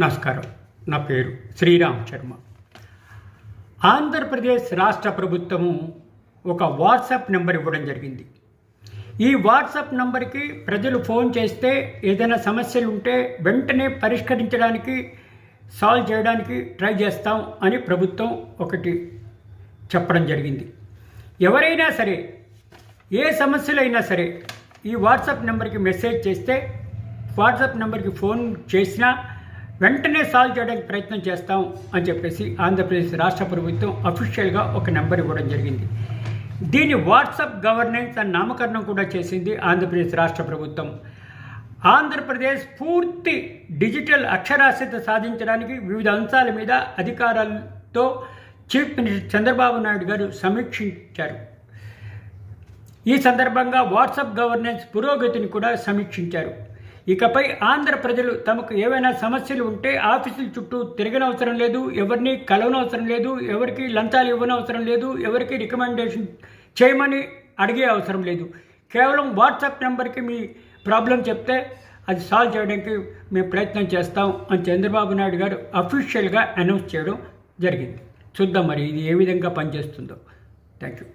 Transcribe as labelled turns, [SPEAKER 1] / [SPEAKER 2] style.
[SPEAKER 1] నమస్కారం. నా పేరు శ్రీరామ్ శర్మ. ఆంధ్రప్రదేశ్ రాష్ట్ర ప్రభుత్వము ఒక వాట్సాప్ నెంబర్ ఇవ్వడం జరిగింది. ఈ వాట్సాప్ నెంబర్కి ప్రజలు ఫోన్ చేస్తే ఏదైనా సమస్యలు ఉంటే వెంటనే పరిష్కరించడానికి సాల్వ్ చేయడానికి ట్రై చేస్తాం అని ప్రభుత్వం ఒకటి చెప్పడం జరిగింది. ఎవరైనా సరే ఏ సమస్యలైనా సరే ఈ వాట్సాప్ నెంబర్కి మెసేజ్ చేస్తే వాట్సాప్ నెంబర్కి ఫోన్ చేసినా వెంటనే సాల్వ్ చేయడానికి ప్రయత్నం చేస్తాం అని చెప్పేసి ఆంధ్రప్రదేశ్ రాష్ట్ర ప్రభుత్వం అఫీషియల్గా ఒక నెంబర్ ఇవ్వడం జరిగింది. దీని వాట్సాప్ గవర్నెన్స్ అని నామకరణం కూడా చేసింది ఆంధ్రప్రదేశ్ రాష్ట్ర ప్రభుత్వం. ఆంధ్రప్రదేశ్ పూర్తి డిజిటల్ అక్షరాస్యత సాధించడానికి వివిధ అంశాల మీద అధికారాలతో చీఫ్ మినిస్టర్ చంద్రబాబు నాయుడు గారు సమీక్షించారు. ఈ సందర్భంగా వాట్సాప్ గవర్నెన్స్ పురోగతిని కూడా సమీక్షించారు. ఇకపై ఆంధ్ర ప్రజలు తమకు ఏవైనా సమస్యలు ఉంటే ఆఫీసుల చుట్టూ తిరగనవసరం లేదు ఎవరిని కలవనవసరం లేదు ఎవరికి లంచాలు ఇవ్వనవసరం లేదు ఎవరికి రికమెండేషన్ చేయమని అడిగే అవసరం లేదు. కేవలం వాట్సాప్ నెంబర్కి మీ ప్రాబ్లం చెప్తే అది సాల్వ్ చేయడానికి మేము ప్రయత్నం చేస్తాం అని చంద్రబాబు నాయుడు గారు అఫీషియల్గా అనౌన్స్ చేయడం జరిగింది. చూద్దాం మరి ఇది ఏ విధంగా పనిచేస్తుందో. Thank you